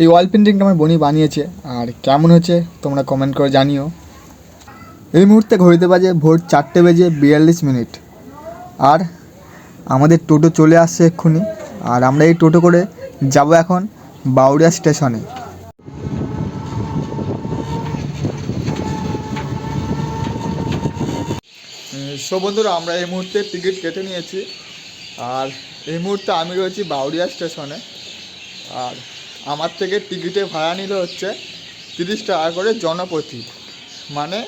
এই ওয়াল পেন্টিংটা আমার বনি বানিয়েছে। আর কেমন হয়েছে, তোমরা কমেন্ট করে জানিও। এই মুহূর্তে ঘড়িতে বাজে ভোর চারটে বেজে বিয়াল্লিশ মিনিট। আর আমাদের টোটো চলে আসছে এক্ষুনি। আর আমরা এই টোটো করে যাব এখন বাউরিয়া স্টেশনে। সো বন্ধুরা, আমরা এই মুহূর্তে টিকিট কেটে নিয়েছি। আর এই মুহূর্তে আমি রয়েছি বাউরিয়া স্টেশনে। আর আমার থেকে টিকিটে ভাড়া নিল হচ্ছে তিরিশ টাকা করে জনপ্রতি। মানে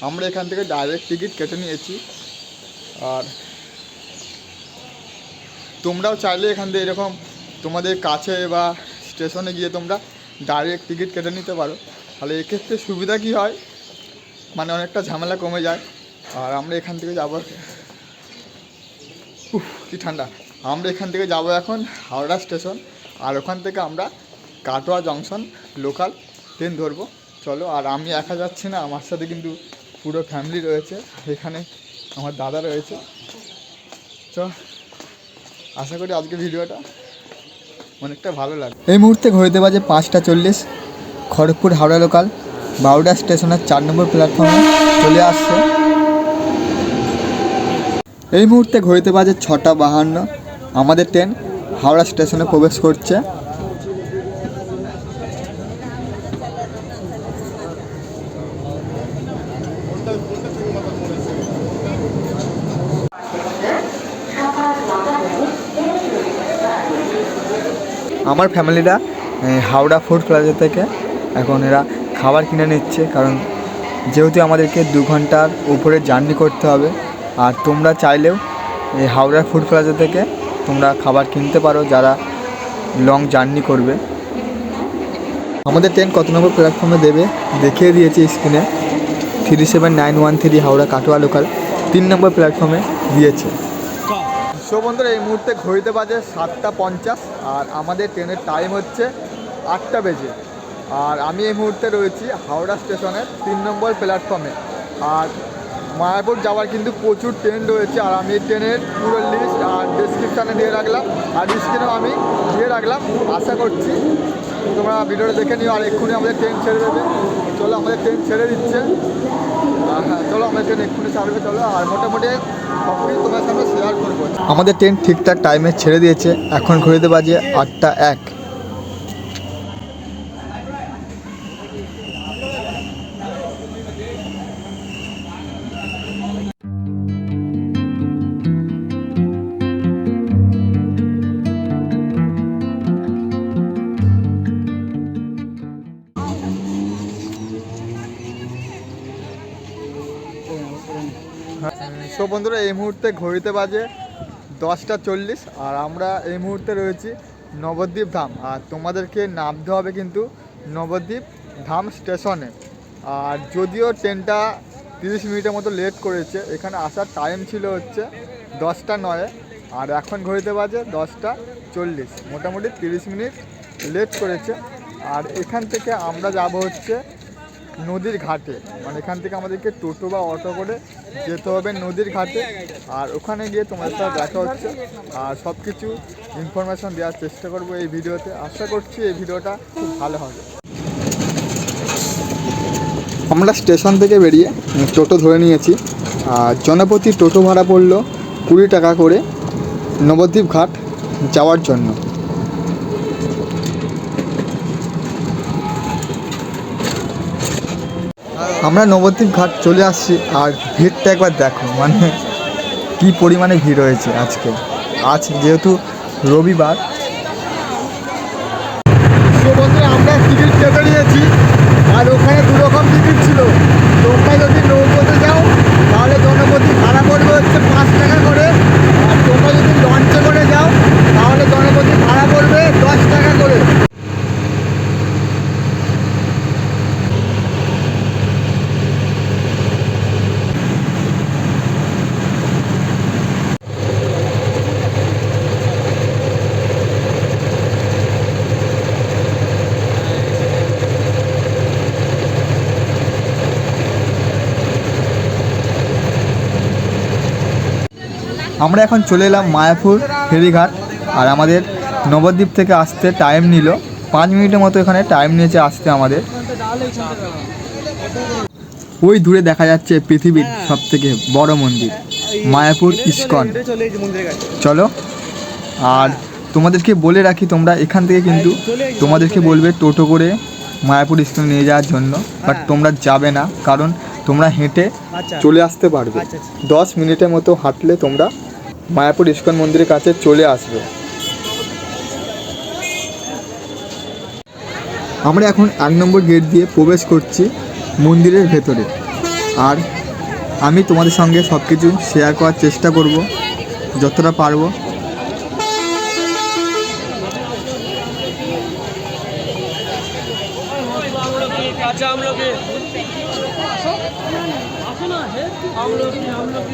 আমরা এখান থেকে ডাইরেক্ট টিকিট কেটে নিয়েছি। আর তোমরাও চাইলে এখান থেকে এরকম তোমাদের কাছে বা স্টেশনে গিয়ে তোমরা ডাইরেক্ট টিকিট কেটে নিতে পারো। তাহলে এক্ষেত্রে সুবিধা কী হয়? মানে অনেকটা ঝামেলা কমে যায়। আর আমরা এখান থেকে যাব। কি ঠান্ডা। আমরা এখান থেকে যাব এখন হাওড়া স্টেশন। আর ওখান থেকে আমরা কাটোয়া জংশন লোকাল ট্রেন ধরবো। চলো, আর আমি একা যাচ্ছি না, আমার সাথে কিন্তু পুরো ফ্যামিলি রয়েছে। এখানে আমার দাদা রয়েছে। চ, আশা করি আজকে ভিডিওটা অনেকটা ভালো লাগে এই মুহূর্তে ঘড়িতে বাজে পাঁচটা চল্লিশ। খড়গপুর হাওড়া লোকাল বারোটা স্টেশনের চার নম্বর প্ল্যাটফর্মে চলে আসছে। এই মুহূর্তে ঘড়িতে বাজে ছটা বাহান্ন। আমাদের ট্রেন হাওড়া স্টেশনে প্রবেশ করছে। আমার ফ্যামিলিরা হাওড়া ফুড প্লাজা থেকে এখন এরা খাবার কিনে নিচ্ছে, কারণ যেহেতু আমাদেরকে দু ঘণ্টার উপরে জার্নি করতে হবে, আর তোমরা চাইলেও এই হাওড়া ফুড প্লাজা থেকে তোমরা খাবার কিনতে পারো যারা লং জার্নি করবে। আমাদের ট্রেন কত নম্বর প্ল্যাটফর্মে দেবে? দেখিয়ে দিয়েছি স্ক্রিনে three seven nine one three Howrah Katwa local তিন নম্বর প্ল্যাটফর্মে দিয়েছে। সো বন্ধুরা, এই মুহূর্তে ঘড়িতে বাজে সাতটা পঞ্চাশ আর আমাদের ট্রেনের টাইম হচ্ছে আটটা বেজে। আর আমি এই মুহূর্তে রয়েছি হাওড়া স্টেশনের তিন নম্বর প্ল্যাটফর্মে আর মায়াপুর যাওয়ার কিন্তু প্রচুর ট্রেন রয়েছে, আর আমি ট্রেনের পুরো লিস্ট আর ডিসক্রিপশানে দিয়ে রাখলাম, আর স্ক্রিনেও আমি দিয়ে রাখলাম। আশা করছি তোমরা ভিডিওটা দেখে নিও, আর এক্ষুনি আমাদের ট্রেন ছেড়ে দেবে। চলো, আমাদের ট্রেন ছেড়ে দিচ্ছে। আর হ্যাঁ চলো, আমাদের ট্রেন এক্ষুনি ছাড়বে, চলো, আর মোটামুটি তোমার সামনে শেয়ার করব। আমাদের ট্রেন ঠিকঠাক টাইমে ছেড়ে দিয়েছে, এখন ঘড়িতে বাজে আটটা এক। সো বন্ধুরা, এই মুহূর্তে ঘড়িতে বাজে দশটা চল্লিশ আর আমরা এই মুহূর্তে রয়েছি নবদ্বীপ ধাম। আর তোমাদেরকে নামতে হবে কিন্তু নবদ্বীপ ধাম স্টেশনে। আর যদিও ট্রেনটা তিরিশ মিনিটের মতো লেট করেছে, এখানে আসার টাইম ছিল হচ্ছে দশটা নয়ে। আর এখন ঘড়িতে বাজে দশটা চল্লিশ। মোটামুটি তিরিশ মিনিট লেট করেছে। আর এখান থেকে আমরা যাব হচ্ছে নদীর ঘাটে। মানে এখান থেকে আমাদেরকে টোটো বা অটো করে যেতে হবে নদীর ঘাটে। আর ওখানে গিয়ে তোমাদের সাথে দেখা হচ্ছে। আর সব কিছু ইনফরমেশন দেওয়ার চেষ্টা করব এই ভিডিওতে। আশা করছি এই ভিডিওটা খুব ভালো হবে। আমরা স্টেশন থেকে বেরিয়ে টোটো ধরে নিয়েছি। আর জনপ্রতি টোটো ভাড়া পড়ল কুড়ি টাকা করে নবদ্বীপ ঘাট যাওয়ার জন্য। আমরা নবদ্বীপ ঘাট চলে আসছি আর ভিড়টা একবার দেখো মানে কি পরিমাণে ভিড় হয়েছে আজকে। আজ যেহেতু রবিবার। আমরা টিকিট কেটে নিয়েছি আর ওখানে দু রকম টিকিট ছিল তোমরা যদি নৌকোতে যাও তাহলে জনপ্রতি ভাড়া পড়বে হচ্ছে পাঁচ টাকা করে আর তোমরা যদি লঞ্চে করে যাও তাহলে জনপ্রতি ভাড়া পড়বে দশ টাকা করে আমরা এখন চলে এলাম মায়াপুর ফেরিঘাট আর আমাদের নবদ্বীপ থেকে আসতে টাইম নিল পাঁচ মিনিটের মতো এখানে টাইম নিয়েছে আসতে আমাদের ওই দূরে দেখা যাচ্ছে পৃথিবীর সব থেকে বড় মন্দির মায়াপুর ইস্কন চলে আর তোমাদেরকে বলে রাখি তোমরা এখান থেকে কিন্তু তোমাদেরকে বলবে টোটো করে মায়াপুর ইস্কন নিয়ে যাওয়ার জন্য বাট। তোমরা যাবে না কারণ তোমরা হেঁটে আচ্ছা চলে আসতে পারবে আচ্ছা, আচ্ছা। দশ মিনিটের মতো হাঁটলে তোমরা মায়াপুর ইস্কন মন্দিরের কাছে চলে আসবে। আমরা এখন এক নম্বর গেট দিয়ে প্রবেশ করছি মন্দিরের ভেতরে। আর আমি তোমাদের সঙ্গে সব কিছু শেয়ার করার চেষ্টা করব, যতটা পারব। अच्छा हम लोग हम लोग हम लोग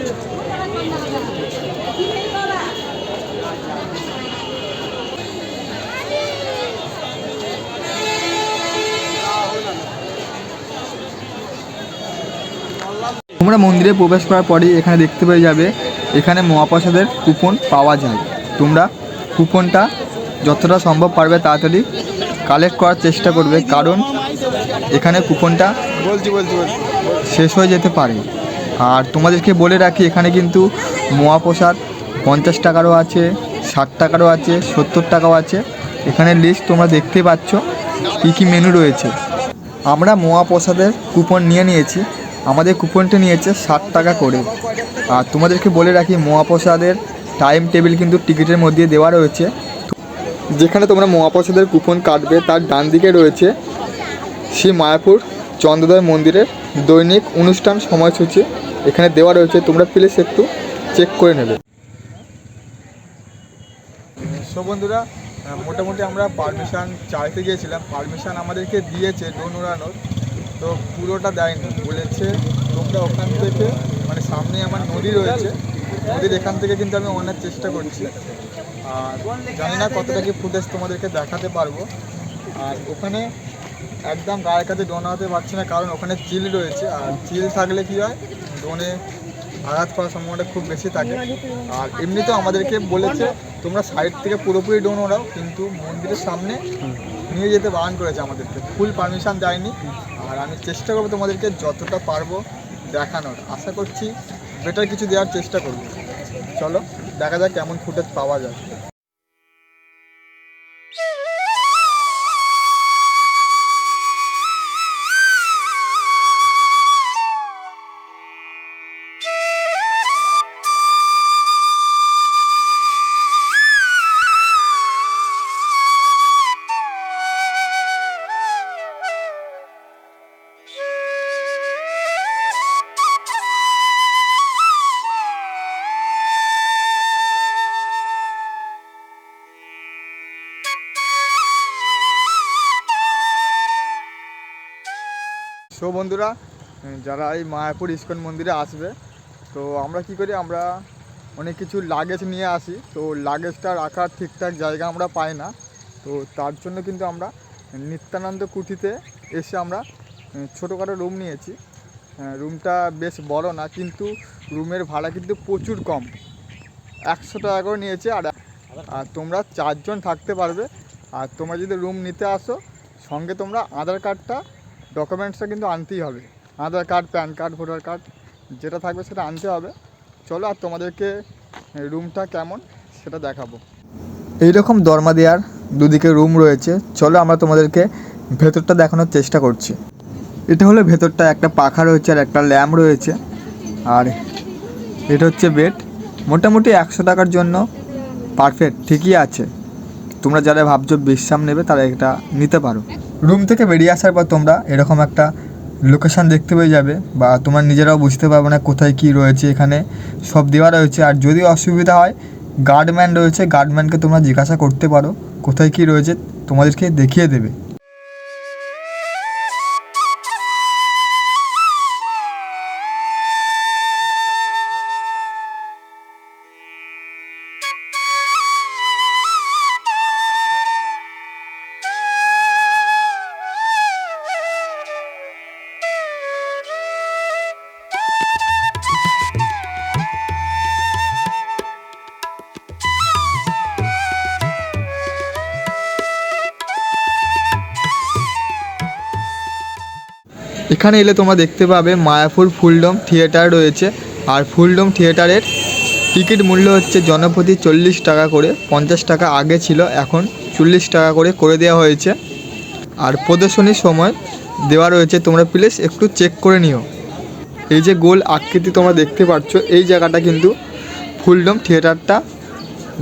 তোমরা মন্দিরে প্রবেশ করার পরেই এখানে দেখতে পেয়ে যাবে এখানে মহাপ্রসাদের কুপন পাওয়া যায় তোমরা কুপনটা যতটা সম্ভব পারবে তাড়াতাড়ি কালেক্ট করার চেষ্টা করবে কারণ এখানে কুপনটা? বলছি বলছি বলছি। শেষ হয়ে যেতে পারে। আর তোমাদেরকে বলে রাখি এখানে কিন্তু মহাপ্রসাদ পঞ্চাশ টাকারও আছে ষাট টাকারও আছে সত্তর টাকাও আছে। এখানে লিস্ট তোমরা দেখতে পাচ্ছ কী কী মেনু রয়েছে। আমরা মহাপ্রসাদের কুপন নিয়ে নিয়েছি। আমাদের কুপনটা নিয়েছে ষাট টাকা করে। আর তোমাদেরকে বলে রাখি মহাপ্রসাদের টাইম টেবিল কিন্তু টিকিটের মধ্যে দেওয়া রয়েছে। যেখানে তোমরা মহাপ্রসাদের কুপন কাটবে তার ডান দিকে রয়েছে শ্রী মায়াপুর চন্দ্রোদয় মন্দিরের দৈনিক অনুষ্ঠান সময়সূচি এখানে দেওয়া রয়েছে, তোমরা প্লিজ একটু চেক করে নেবে। সো বন্ধুরা মোটামুটি আমরা পারমিশান চাইতে গিয়েছিলাম পারমিশান আমাদেরকে দিয়েছে ড্রোন উড়ানোর তো পুরোটা দেয়নি, বলেছে তোমরা ওখান থেকে মানে সামনে আমার নদী রয়েছে, নদীর এখান থেকে কিন্তু আমি অনেক চেষ্টা করছি, আর জানি না কতটা কি ফুটেজ তোমাদেরকে দেখাতে পারব, আর ওখানে একদম গায়ের কাছে ড্রোন আনাতে পারছি না, কারণ ওখানে চিল রয়েছে। আর চিল থাকলে কি হয়? ড্রোনে আঘাত করার সম্ভাবনাটা খুব বেশি থাকে। আর এমনিতেও আমাদেরকে বলেছে, তোমরা সাইড থেকে পুরোপুরি ড্রোন ওড়াও, কিন্তু মন্দিরের সামনে নিয়ে যেতে বারণ করেছে আমাদেরকে। ফুল পারমিশন দেয়নি। আর আমি চেষ্টা করব তোমাদেরকে যতটা পারব দেখানোর। আশা করছি বেটার কিছু দেওয়ার চেষ্টা করব। চলো, দেখা যাক কেমন ফুটেজ পাওয়া যায়। সো বন্ধুরা যারা এই মায়াপুর ইস্কন মন্দিরে আসবে, তো আমরা কি করি, আমরা অনেক কিছু লাগেজ নিয়ে আসি। তো লাগেজটা রাখার ঠিকঠাক জায়গা আমরা পাই না। তো তার জন্য কিন্তু আমরা নিত্যানন্দ কুঠিতে এসে আমরা ছোটোখাটো রুম নিয়েছি। রুমটা বেশ বড় না, কিন্তু রুমের ভাড়া কিন্তু প্রচুর কম। একশো টাকা করে নিয়েছে, আর আর তোমরা চারজন থাকতে পারবে। আর তোমরা যদি রুম নিতে আসো, সঙ্গে তোমরা আধার কার্ডটা ডকুমেন্টসটা কিন্তু আনতেই হবে। Aadhaar card, PAN card, voter card, যেটা থাকবে সেটা আনতে হবে। চলো আর তোমাদেরকে রুমটা কেমন সেটা দেখাবো। এইরকম দরমা দেওয়ার দুদিকে রুম রয়েছে। চলো আমরা তোমাদেরকে ভেতরটা দেখানোর চেষ্টা করছি। এটা হলো ভেতরটা, একটা পাখা রয়েছে আর একটা ল্যাম্প রয়েছে। আর এটা হচ্ছে বেড। মোটামুটি একশো টাকার জন্য পারফেক্ট, ঠিকই আছে। তোমরা যারা ভাবছ বিশ্রাম নেবে তারা এটা নিতে পারো। রুম থেকে বেরিয়ে আসার পর তোমরা এরকম একটা লোকেশান দেখতে পেয়ে যাবে বা তোমার নিজেরাও বুঝতে পারবে না কোথায় কি রয়েছে, এখানে সব দেওয়া রয়েছে। আর যদি অসুবিধা হয় গার্ডম্যান রয়েছে গার্ডম্যানকে তোমরা জিজ্ঞাসা করতে পারো, কোথায় কি রয়েছে, তোমাদেরকে দেখিয়ে দেবে। এখানে এলে তোমরা দেখতে পাবে মায়াপুর ফুলডম থিয়েটার রয়েছে। আর ফুলডম থিয়েটারের টিকিট মূল্য হচ্ছে জনপ্রতি চল্লিশ টাকা করে, পঞ্চাশ টাকা আগে ছিল, এখন চল্লিশ টাকা করে করে দেওয়া হয়েছে। আর প্রদর্শনীর সময় দেওয়া রয়েছে, তোমরা প্লিজ একটু চেক করে নিও। এই যে গোল আকৃতি তোমরা দেখতে পাচ্ছ, এই জায়গাটা কিন্তু ফুলডম থিয়েটারটা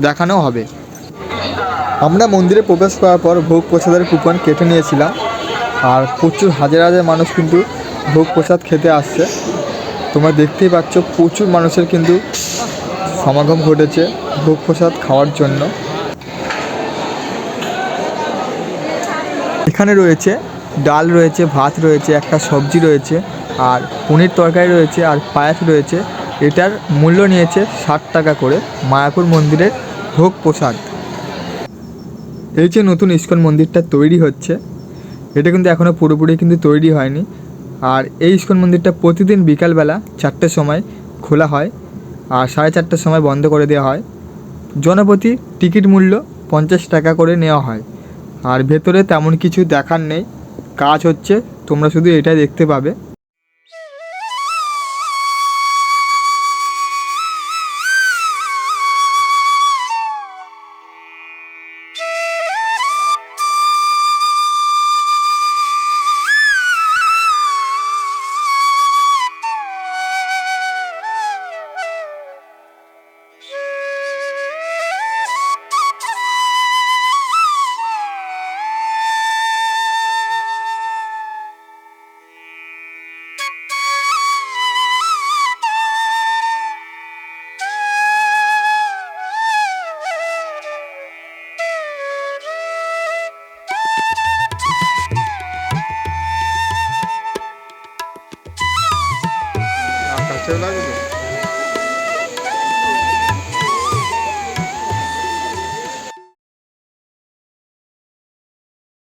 দেখানো হবে। আমরা মন্দিরে প্রবেশ করার পর ভোগ প্রসাদের কুপন কেটে নিয়েছিলাম। আর প্রচুর, হাজার হাজার মানুষ কিন্তু ভোগ প্রসাদ খেতে আসছে। তোমরা দেখতেই পাচ্ছ, প্রচুর মানুষের কিন্তু সমাগম ঘটেছে ভোগ প্রসাদ খাওয়ার জন্য। এখানে রয়েছে ডাল রয়েছে, ভাত রয়েছে, একটা সবজি রয়েছে, আর পনির তরকারি রয়েছে, আর পায়াস রয়েছে। এটার মূল্য নিয়েছে ষাট টাকা করে মায়াপুর মন্দিরের ভোগ প্রসাদ। এই যে নতুন ইস্কন মন্দিরটা তৈরি হচ্ছে এটা কিন্তু এখনও পুরোপুরি কিন্তু তৈরি হয়নি। আর এই ইস্কন মন্দিরটা প্রতিদিন বিকালবেলা চারটের সময় খোলা হয় আর সাড়ে চারটের সময় বন্ধ করে দেওয়া হয়। জনপ্রতি টিকিট মূল্য পঞ্চাশ টাকা করে নেওয়া হয়। আর ভেতরে তেমন কিছু দেখার নেই। কাজ হচ্ছে তোমরা শুধু এটাই দেখতে পাবে।